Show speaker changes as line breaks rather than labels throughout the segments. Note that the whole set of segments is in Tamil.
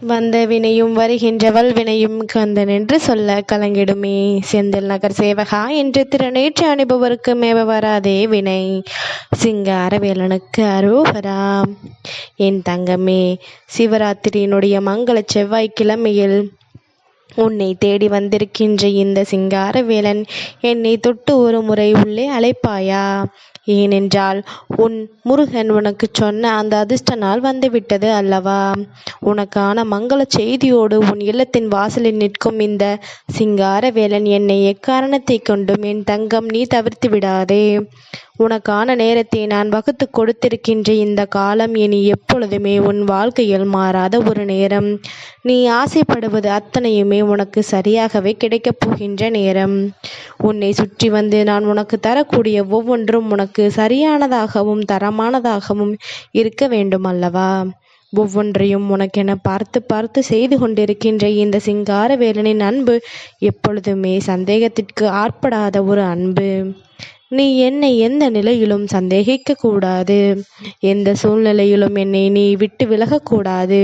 வந்த வினையும் வருகின்ற வல்வினையும் கந்தனென்று சொல்ல கலங்கிடுமே. செந்தில் நகர் சேவகா என்று திறனேற்று அனுபவருக்கு மேவ வராதே வினை. சிங்காரவேலனுக்கு அரோகரா என் தங்கமே சிவராத்திரியினுடைய மங்கள செவ்வாய்க்கிழமையில் உன்னை தேடி வந்திருக்கின்ற இந்த சிங்கார வேலன் என்னை தொட்டு ஒரு முறை உள்ளே அழைப்பாயா? ஏனென்றால் உன் முருகன் உனக்கு சொன்ன அந்த அதிர்ஷ்ட நாள் வந்துவிட்டது அல்லவா? உனக்கான மங்கள செய்தியோடு உன் இல்லத்தின் வாசலில் நிற்கும் இந்த சிங்கார வேலன் என்னை எக்காரணத்தை கொண்டும் என் தங்கம் நீ தவிர்த்து விடாதே. உனக்கான நேரத்தை நான் வகுத்து கொடுத்திருக்கின்ற இந்த காலம் இனி எப்பொழுதுமே உன் வாழ்க்கையில் மாறாத ஒரு நேரம். நீ ஆசைப்படுவது அத்தனையுமே உனக்கு சரியாகவே கிடைக்கப் போகின்ற நேரம். உன்னை சுற்றி வந்து நான் உனக்கு தரக்கூடிய ஒவ்வொன்றும் உனக்கு சரியானதாகவும் தரமானதாகவும் இருக்க வேண்டும் அல்லவா ஒவ்வொன்றையும் உனக்கென பார்த்து பார்த்து செய்து கொண்டிருக்கின்ற இந்த சிங்கார வேலனின் அன்பு எப்பொழுதுமே சந்தேகத்திற்கு ஆட்படாத ஒரு அன்பு. நீ என்னை எந்த நிலையிலும் சந்தேகிக்க கூடாது எந்த சூழ்நிலையிலும் என்னை நீ விட்டு விலகக்கூடாது.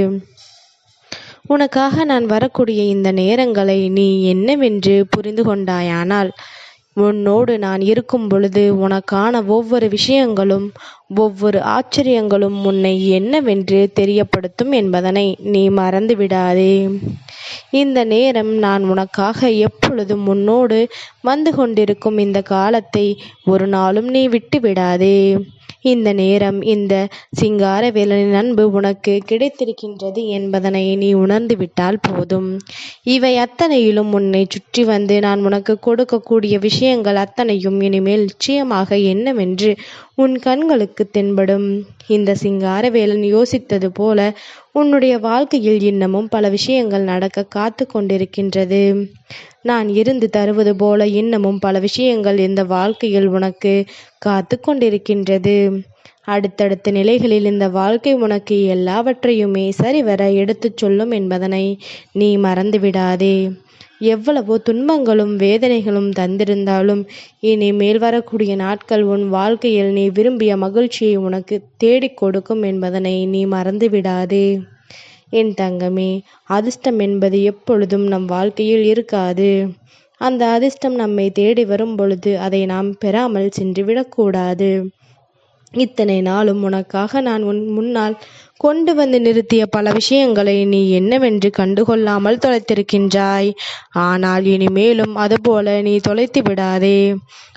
உனக்காக நான் வரக்கூடிய இந்த நேரங்களை நீ என்னவென்று புரிந்து கொண்டாயானால் உன்னோடு நான் இருக்கும் பொழுது உனக்கான ஒவ்வொரு விஷயங்களும் ஒவ்வொரு ஆச்சரியங்களும் உன்னை என்னவென்று தெரியப்படுத்தும் என்பதனை நீ மறந்து விடாதே இந்த நேரம் நான் உனக்காக எப்பொழுதும் உன்னோடு வந்து கொண்டிருக்கும் இந்த காலத்தை ஒரு நாளும் நீ விட்டு விடாதே இந்த நேரம் இந்த சிங்கார வேலனின் அன்பு உனக்கு கிடைத்திருக்கின்றது என்பதனை நீ உணர்ந்து விட்டால் போதும். இவை அத்தனையிலும் உன்னை சுற்றி வந்து நான் உனக்கு கொடுக்கக்கூடிய விஷயங்கள் அத்தனையும் இனிமேல் நிச்சயமாக என்னவென்று உன் கண்களுக்கு தென்படும். இந்த சிங்கார வேலன் யோசித்தது போல உன்னுடைய வாழ்க்கையில் இன்னமும் பல விஷயங்கள் நடக்க காத்து கொண்டிருக்கின்றது. நான் இருந்து தருவது போல இன்னமும் பல விஷயங்கள் இந்த வாழ்க்கையில் உனக்கு காத்து கொண்டிருக்கின்றது. அடுத்தடுத்த நிலைகளில் இந்த வாழ்க்கை உனக்கு எல்லாவற்றையுமே சரிவர எடுத்துச் சொல்லும் என்பதனை நீ மறந்துவிடாதே. எவ்வளவோ துன்பங்களும் வேதனைகளும் தந்திருந்தாலும் இனிமேல் வரக்கூடிய நாட்கள் உன் வாழ்க்கையில் நீ விரும்பிய மகிழ்ச்சியை உனக்கு தேடிக் கொடுக்கும் என்பதனை நீ மறந்துவிடாதே. என் தங்கமே அதிர்ஷ்டம் என்பது எப்பொழுதும் நம் வாழ்க்கையில் இருக்காது. அந்த அதிர்ஷ்டம் நம்மை தேடி வரும் பொழுது அதை நாம் பெறாமல் சென்று விடக்கூடாது இத்தனை நாளும் உனக்காக நான் உன் முன்னால் கொண்டு வந்து நிறுத்திய பல விஷயங்களை நீ என்னவென்று கண்டுகொள்ளாமல் தொலைத்திருக்கின்றாய். ஆனால் இனிமேலும் அதுபோல நீ தொலைத்து விடாதே.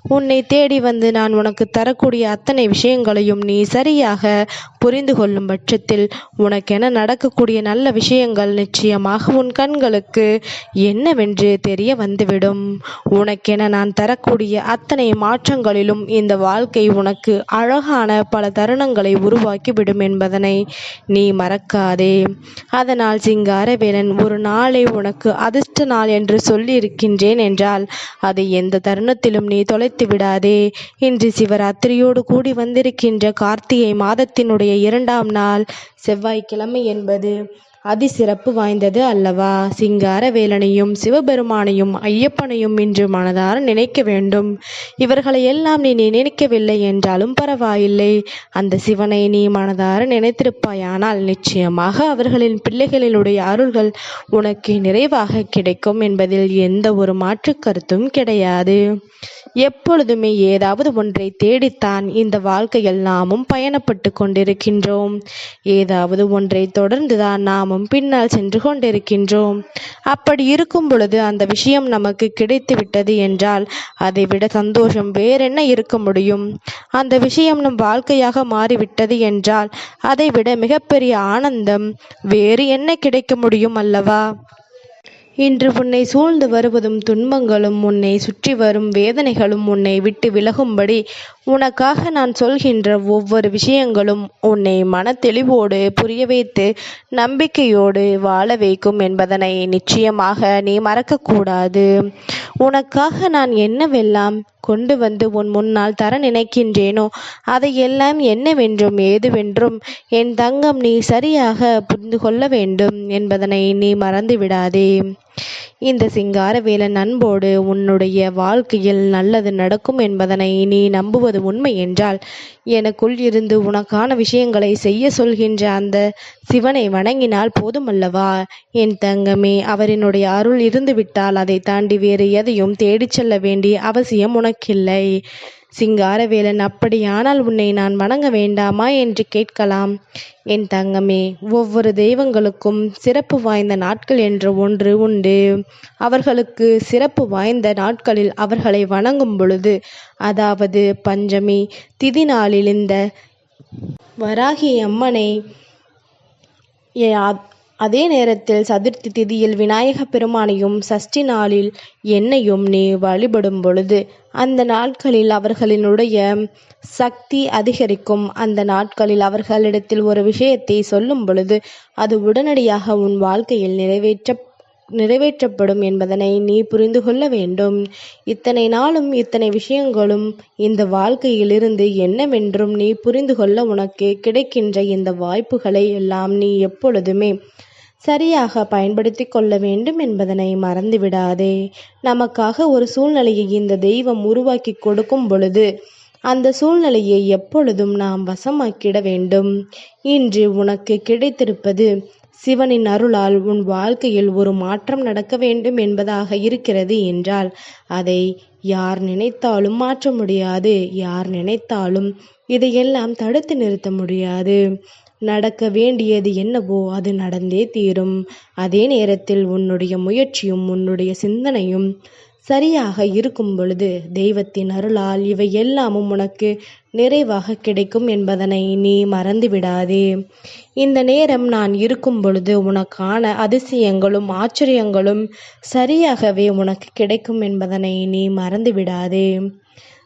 உன்னை தேடி வந்து நான் உனக்கு தரக்கூடிய அத்தனை விஷயங்களையும் நீ சரியாக புரிந்து கொள்ளும் பட்சத்தில் உனக்கென நடக்கக்கூடிய நல்ல விஷயங்கள் நிச்சயமாக உன் கண்களுக்கு என்னவென்று தெரிய வந்துவிடும். உனக்கென நான் தரக்கூடிய அத்தனை மாற்றங்களிலும் இந்த வாழ்க்கை உனக்கு அழகான பல தருணங்களை உருவாக்கிவிடும் என்பதனை நீ மறக்காதே. அதனால் சிங்காரவேலன் ஒரு நாளை உனக்கு அதிர்ஷ்ட நாள் என்று சொல்லியிருக்கின்றேன் என்றால் அதை எந்த தருணத்திலும் நீ தொலைத்து விடாதே. இன்று சிவராத்திரியோடு கூடி வந்திருக்கின்ற கார்த்திகை மாதத்தினுடைய இரண்டாம் நாள் செவ்வாய்க்கிழமை என்பது. அதிசிறப்பு வாய்ந்தது அல்லவா? சிங்கார வேலனையும் சிவபெருமானையும் ஐயப்பனையும் இன்று மனதார நினைக்க வேண்டும். இவர்களை எல்லாம் நீ நினைக்கவில்லை என்றாலும் பரவாயில்லை. அந்த சிவனை நீ மனதார நினைத்திருப்பாயானால் நிச்சயமாக அவர்களின் பிள்ளைகளினுடைய அருள்கள் உனக்கு நிறைவாக கிடைக்கும் என்பதில் எந்த ஒரு மாற்று கருத்தும் கிடையாது. எப்பொழுதுமே ஏதாவது ஒன்றை தேடித்தான் இந்த வாழ்க்கையில் நாமும் பயணப்பட்டு கொண்டிருக்கின்றோம். ஏதாவது ஒன்றை தொடர்ந்துதான் நாமும் பின்னால் சென்று கொண்டிருக்கின்றோம். அப்படி இருக்கும் பொழுது அந்த விஷயம் நமக்கு கிடைத்து விட்டது என்றால் அதை விட சந்தோஷம் வேறென்ன இருக்க முடியும்? அந்த விஷயம் நம் வாழ்க்கையாக மாறிவிட்டது என்றால் அதை விட மிகப்பெரிய ஆனந்தம் வேறு என்ன கிடைக்க முடியும் அல்லவா? இன்று உன்னை சூழ்ந்து வருவதும் துன்பங்களும் உன்னை சுற்றி வரும் வேதனைகளும் உன்னை விட்டு விலகும்படி உனக்காக நான் சொல்கின்ற ஒவ்வொரு விஷயங்களும் உன்னை மனத்தெளிவோடு புரிய வைத்து நம்பிக்கையோடு வாழ வைக்கும் என்பதனை நிச்சயமாக நீ மறக்கக்கூடாது. உனக்காக நான் என்னவெல்லாம் கொண்டு வந்து உன் முன்னால் தர நினைக்கின்றேனோ அதையெல்லாம் என்னவென்றும் ஏதுவென்றும் என் தங்கம் நீ சரியாக புரிந்து கொள்ள வேண்டும் என்பதனை நீ மறந்து விடாதே இந்த சிங்காரவேலன் அன்போடு உன்னுடைய வாழ்க்கையில் நல்லது நடக்கும் என்பதனை நீ நம்புவது உண்மை என்றால் எனக்குள் இருந்து உனக்கான விஷயங்களை செய்ய சொல்கின்ற அந்த சிவனை வணங்கினால் போதுமல்லவா? என் தங்கமே அவரினுடைய அருள் இருந்துவிட்டால் அதை தாண்டி வேறு எதையும் தேடிச் செல்ல வேண்டிய அவசியம் உனக்கில்லை. சிங்காரவேலன் அப்படியானால் உன்னை நான் வணங்க வேண்டாமா என்று கேட்கலாம். என் தங்கமே ஒவ்வொரு தெய்வங்களுக்கும் சிறப்பு வாய்ந்த நாட்கள் என்று ஒன்று உண்டு. அவர்களுக்கு சிறப்பு வாய்ந்த நாட்களில் அவர்களை வணங்கும் பொழுது அதாவது பஞ்சமி திதி நாளில் இந்த வராகி அம்மனை அதே நேரத்தில் சதுர்த்தி திதியில் விநாயக பெருமானையும் சஷ்டி நாளில் என்னையும் நீ வழிபடும் பொழுது அந்த நாட்களில் அவர்களினுடைய சக்தி அதிகரிக்கும். அந்த நாட்களில் அவர்களிடத்தில் ஒரு விஷயத்தை சொல்லும் பொழுது அது உடனடியாக உன் வாழ்க்கையில் நிறைவேற்ற நிறைவேற்றப்படும் என்பதனை நீ புரிந்து கொள்ள வேண்டும். இத்தனை நாளும் இத்தனை விஷயங்களும் இந்த வாழ்க்கையிலிருந்து என்னவென்றும் நீ புரிந்து கொள்ள உனக்கு கிடைக்கின்ற இந்த வாய்ப்புகளை எல்லாம் நீ எப்பொழுதுமே சரியாக பயன்படுத்தி கொள்ள வேண்டும் என்பதனை மறந்துவிடாதே. நமக்காக ஒரு சூழ்நிலையை இந்த தெய்வம் உருவாக்கி கொடுக்கும் பொழுது அந்த சூழ்நிலையை எப்பொழுதும் நாம் வசமாக்கிட வேண்டும். இன்று உனக்கு கிடைத்திருப்பது சிவனின் அருளால் உன் வாழ்க்கையில் ஒரு மாற்றம் நடக்க வேண்டும் என்பதாக இருக்கிறது என்றால் அதை யார் நினைத்தாலும் மாற்ற முடியாது. யார் நினைத்தாலும் இதையெல்லாம் தடுத்து நிறுத்த முடியாது. நடக்க வேண்டியது என்னவோ அது நடந்தே தீரும். அதே நேரத்தில் உன்னுடைய முயற்சியும் உன்னுடைய சிந்தனையும் சரியாக இருக்கும் பொழுது தெய்வத்தின் அருளால் இவை எல்லாமும் உனக்கு நிறைவாக கிடைக்கும் என்பதனை நீ மறந்து விடாதே இந்த நேரம் நான் இருக்கும் பொழுது உனக்கான அதிசயங்களும் ஆச்சரியங்களும் சரியாகவே உனக்கு கிடைக்கும் என்பதனை நீ மறந்துவிடாதே.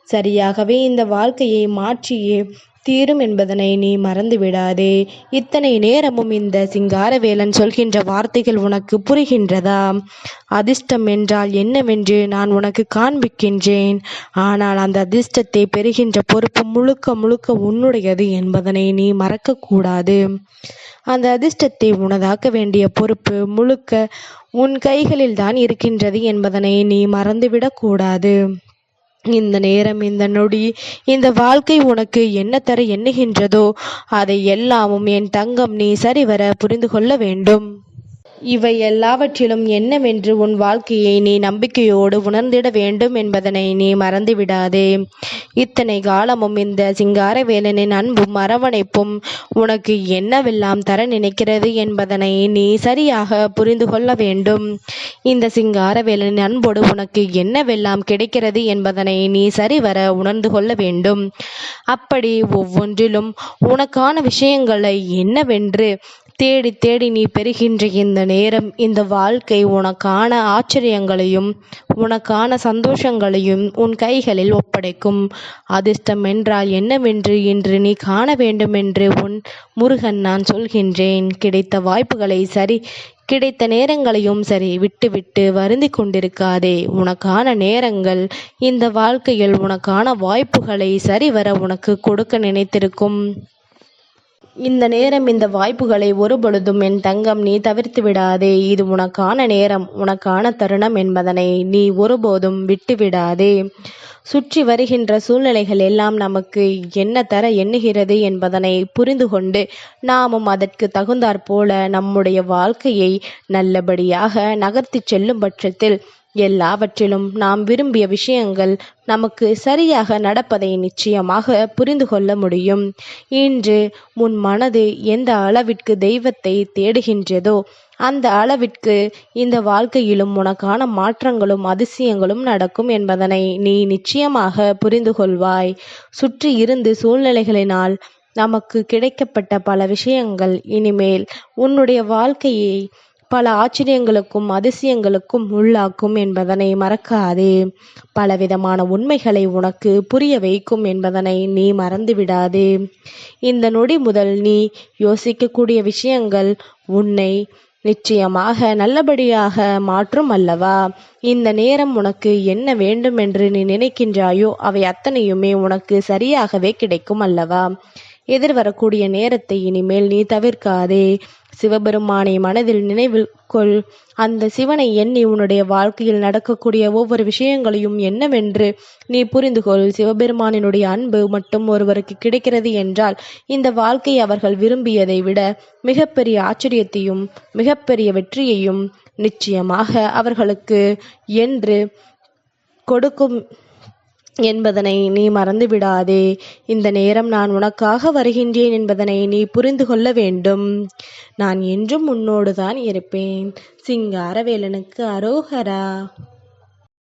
சரியாகவே இந்த வாழ்க்கையை மாற்றியே தீரும் என்பதனை நீ மறந்து விடாதே இத்தனை நேரமும் இந்த சிங்காரவேலன் சொல்கின்ற வார்த்தைகள் உனக்கு புரிகின்றதா? அதிர்ஷ்டம் என்றால் என்னவென்று நான் உனக்கு காண்பிக்கின்றேன். ஆனால் அந்த அதிர்ஷ்டத்தை பெறுகின்ற பொறுப்பு முழுக்க முழுக்க உன்னுடையது என்பதனை நீ மறக்கக்கூடாது. அந்த அதிர்ஷ்டத்தை உனதாக்க வேண்டிய பொறுப்பு முழுக்க உன் கைகளில்தான் இருக்கின்றது என்பதனை நீ மறந்துவிடக்கூடாது. இந்த நேரம் இந்த நொடி இந்த வாழ்க்கை உனக்கு என்ன தர எண்ணுகின்றதோ அதை எல்லாமும் என் தங்கம் நீ சரிவர புரிந்து கொள்ள வேண்டும். இவை எல்லாவற்றிலும் என்னவென்று உன் வாழ்க்கையை நீ நம்பிக்கையோடு உணர்ந்திட வேண்டும் என்பதனை நீ மறந்துவிடாதே. இத்தனை காலமும் இந்த சிங்கார வேலனின் அன்பும் அரவணைப்பும் உனக்கு என்னவெல்லாம் தர நினைக்கிறது என்பதனை நீ சரியாக புரிந்து கொள்ள வேண்டும். இந்த சிங்கார வேலனின் அன்போடு உனக்கு என்னவெல்லாம் கிடைக்கிறது என்பதனை நீ சரிவர உணர்ந்து கொள்ள வேண்டும். அப்படி ஒவ்வொன்றிலும் உனக்கான விஷயங்களை என்னவென்று தேடி தேடி நீ பெறுகின்ற இந்த நேரம் இந்த வாழ்க்கை உனக்கான ஆச்சரியங்களையும் உனக்கான சந்தோஷங்களையும் உன் கைகளில் ஒப்படைக்கும். அதிர்ஷ்டம் என்றால் என்னவென்று இன்று நீ காண வேண்டுமென்று உன் முருகன் நான் சொல்கின்றேன். கிடைத்த வாய்ப்புகளை சரி கிடைத்த நேரங்களையும் சரி விட்டுவிட்டு வருந்தி கொண்டிருக்காதே. உனக்கான நேரங்கள் இந்த வாழ்க்கையில் உனக்கான வாய்ப்புகளை சரிவர உனக்கு கொடுக்க நினைத்திருக்கும். இந்த நேரம் இந்த வாய்ப்புகளை ஒருபொழுதும் என் தங்கம் நீ தவிர்த்து விடாதே. இது உனக்கான நேரம் உனக்கான தருணம் என்பதனை நீ ஒருபோதும் விட்டு விடாதே. சுற்றி வருகின்ற சூழ்நிலைகள் எல்லாம் நமக்கு என்ன தர எண்ணுகிறது என்பதனை புரிந்து கொண்டு நாமும் அதற்கு தகுந்தாற்போல நம்முடைய வாழ்க்கையை நல்லபடியாக நகர்த்தி செல்லும் பட்சத்தில் எல்லாவற்றிலும் நாம் விரும்பிய விஷயங்கள் நமக்கு சரியாக நடப்பதை நிச்சயமாக புரிந்து கொள்ள முடியும். இன்று உன் மனது எந்த அளவிற்கு தெய்வத்தை தேடுகின்றதோ அந்த அளவிற்கு இந்த வாழ்க்கையிலும் உனக்கான மாற்றங்களும் அதிசயங்களும் நடக்கும் என்பதனை நீ நிச்சயமாக புரிந்து கொள்வாய். சுற்றி இருந்து சூழ்நிலைகளினால் நமக்கு கிடைக்கப்பட்ட பல விஷயங்கள் இனிமேல் உன்னுடைய வாழ்க்கையை பல ஆச்சரியங்களுக்கும் அதிசயங்களுக்கும் உள்ளாக்கும் என்பதனை மறக்காதே. பலவிதமான உண்மைகளை உனக்கு புரிய வைக்கும் என்பதனை நீ மறந்துவிடாதே இந்த நொடி முதல் நீ யோசிக்கக்கூடிய விஷயங்கள் உன்னை நிச்சயமாக நல்லபடியாக மாற்றும் அல்லவா? இந்த நேரம் உனக்கு என்ன வேண்டும் என்று நீ நினைக்கின்றாயோ அவை அத்தனையுமே உனக்கு சரியாகவே கிடைக்கும் அல்லவா? எதிர்வரக்கூடிய நேரத்தை இனிமேல் நீ தவிர்க்காதே. சிவபெருமானை மனதில் நினைவில் கொள். அந்த சிவனை எண்ணி உன்னுடைய வாழ்க்கையில் நடக்கக்கூடிய ஒவ்வொரு விஷயங்களையும் என்னவென்று நீ புரிந்து கொள். சிவபெருமானினுடைய அன்பு மட்டும் ஒருவருக்கு கிடைக்கிறது என்றால் இந்த வாழ்க்கை அவர்கள் விரும்பியதை விட மிகப்பெரிய ஆச்சரியத்தையும் மிகப்பெரிய வெற்றியையும் நிச்சயமாக அவர்களுக்கு என்று கொடுக்கும் என்பதனை நீ மறந்து விடாதே இந்த நேரம் நான் உனக்காக வருகின்றேன் என்பதனை நீ புரிந்து கொள்ள வேண்டும். நான் என்றும் உன்னோடு தான் இருப்பேன். சிங்காரவேலனுக்கு அரோகரா.